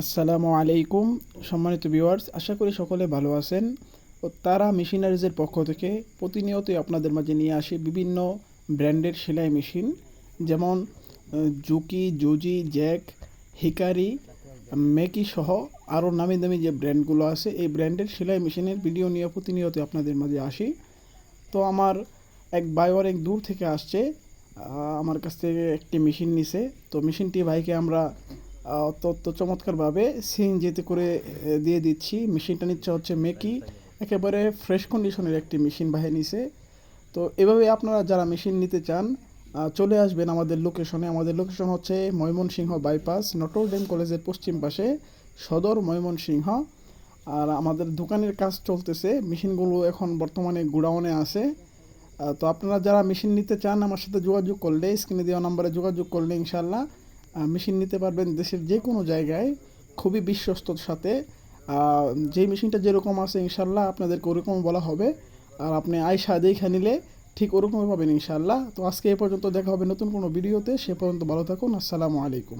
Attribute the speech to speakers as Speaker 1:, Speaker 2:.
Speaker 1: আসসালামু আলাইকুম, সম্মানিত ভিউয়ার্স আশা করি সকলে ভালো আছেন। ও তারা মেশিনারিজের পক্ষ থেকে প্রতিনিয়তই আপনাদের মাঝে নিয়ে আসি বিভিন্ন ব্র্যান্ডের সেলাই মেশিন, যেমন জুকি, জুজি, জ্যাক, হিকারি, মেকি সহ আরও নামি দামি যে ব্র্যান্ডগুলো আছে, এই ব্র্যান্ডের সেলাই মেশিনের ভিডিও নিয়ে প্রতিনিয়ত আপনাদের মাঝে আসি। তো আমার এক ভাই অনেক দূর থেকে আসছে আমার কাছ থেকে একটি মেশিন নিছে। তো মেশিনটি ভাইকে আমরা অত্যন্ত চমৎকারভাবে সিএনজিতে করে দিয়ে দিচ্ছি। মেশিনটা নিচ্ছে হচ্ছে মেকি একেবারে ফ্রেশ কন্ডিশনের একটি মেশিন ভাই নিছে। তো এভাবে আপনারা যারা মেশিন নিতে চান চলে আসবেন আমাদের লোকেশনে আমাদের লোকেশন হচ্ছে ময়মনসিংহ বাইপাস নটরডেম কলেজের পশ্চিম পাশে, সদর ময়মনসিংহ। আর আমাদের দোকানের কাজ চলতেছে। মেশিনগুলো এখন বর্তমানে গুডাউনে আছে। তো আপনারা যারা মেশিন নিতে চান, আমার সাথে যোগাযোগ করলে, স্ক্রিনে দেওয়া নাম্বারে যোগাযোগ করলে ইনশাল্লাহ মেশিন নিতে পারবেন দেশের যে কোনো জায়গায় খুবই বিশ্বস্তর সাথে। যেই মেশিনটা যেরকম আছে ইনশাল্লাহ আপনাদেরকে ওরকম বলা হবে। আর আপনি আয়সা দেখে নিলে ঠিক ওরকমই পাবেন ইনশাল্লাহ। তো আজকে এ পর্যন্ত দেখা হবে নতুন কোনো ভিডিওতে, সে পর্যন্ত ভালো থাকুন। আসসালামু আলাইকুম।